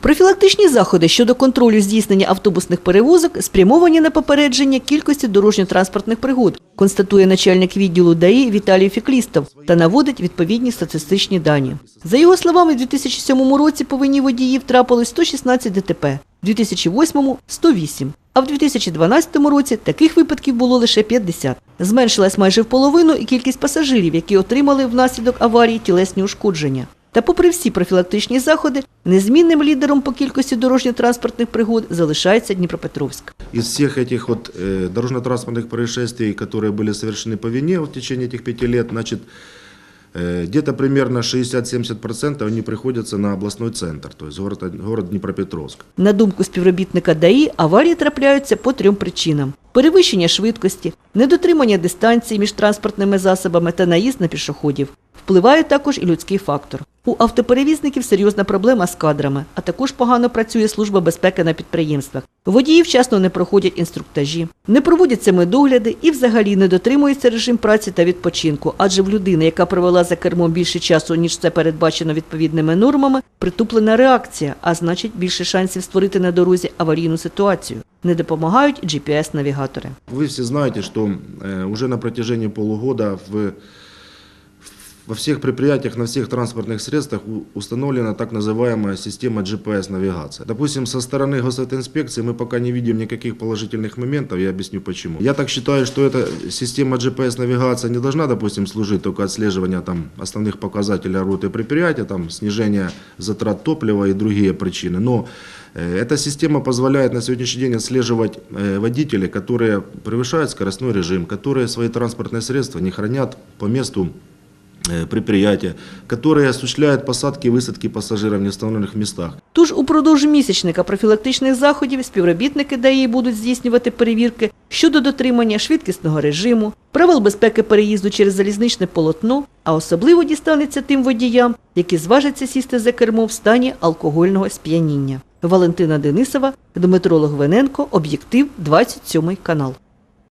Профілактичні заходи щодо контролю здійснення автобусних перевозок спрямовані на попередження кількості дорожньо-транспортних пригод, констатує начальник відділу ДАІ Віталій Фіклістов та наводить відповідні статистичні дані. За його словами, у 2007 році по вині водіїв трапилось 116 ДТП, у 2008 – 108, а в 2012 році таких випадків було лише 50. Зменшилась майже в половину і кількість пасажирів, які отримали внаслідок аварії тілесні ушкодження. Та попри всі профілактичні заходи, незмінним лідером по кількості дорожньо-транспортних пригод залишається Дніпропетровськ. Из всех этих вот э, дорожно-транспортных происшествий, которые были совершены по вине в течение этих пяти лет, значит, э, где-то примерно 60-70% они приходятся на областной центр, то есть город, город Днепропетровск. На думку співробітника ДАІ, аварії трапляються по трьом причинам: перевищення швидкості, недотримання дистанції між транспортними засобами та наїзд на пішоходів. Впливає також і людський фактор. У автоперевізників серйозна проблема з кадрами, а також погано працює служба безпеки на підприємствах. Водії вчасно не проходять інструктажі, не проводяться медогляди і взагалі не дотримується режим праці та відпочинку. Адже в людини, яка провела за кермом більше часу, ніж це передбачено відповідними нормами, притуплена реакція, а значить більше шансів створити на дорозі аварійну ситуацію. Не допомагають GPS-навігатори. Вы все знаете, что э, уже на протяжении полугода в, во всех предприятиях, на всех транспортных средствах установлена так называемая система GPS-навигации. Допустим, со стороны госавтоинспекции мы пока не видим никаких положительных моментов, я объясню почему. Я так считаю, что эта система GPS-навигации не должна, допустим, служить только отслеживанию там, основных показателей работы предприятия, там, снижения затрат топлива и другие причины. Но Э, Эта система позволяет на сегодняшний день отслеживать э, водителей, которые превышают скоростной режим, которые свои транспортные средства не хранят по месту предприятия, которые осуществляют посадки и высадки пассажиров в неустановленных местах. Тож упродовж місячника профілактичних заходів співробітники ДАІ будуть здійснювати перевірки щодо дотримання швидкісного режиму, правил безпеки переїзду через залізничне полотно, а особливо дістанеться тим водіям, які зважаться сісти за кермо в стані алкогольного сп'яніння. Валентина Денисова, Дмитро Логвиненко, Об'єктив, 27 канал.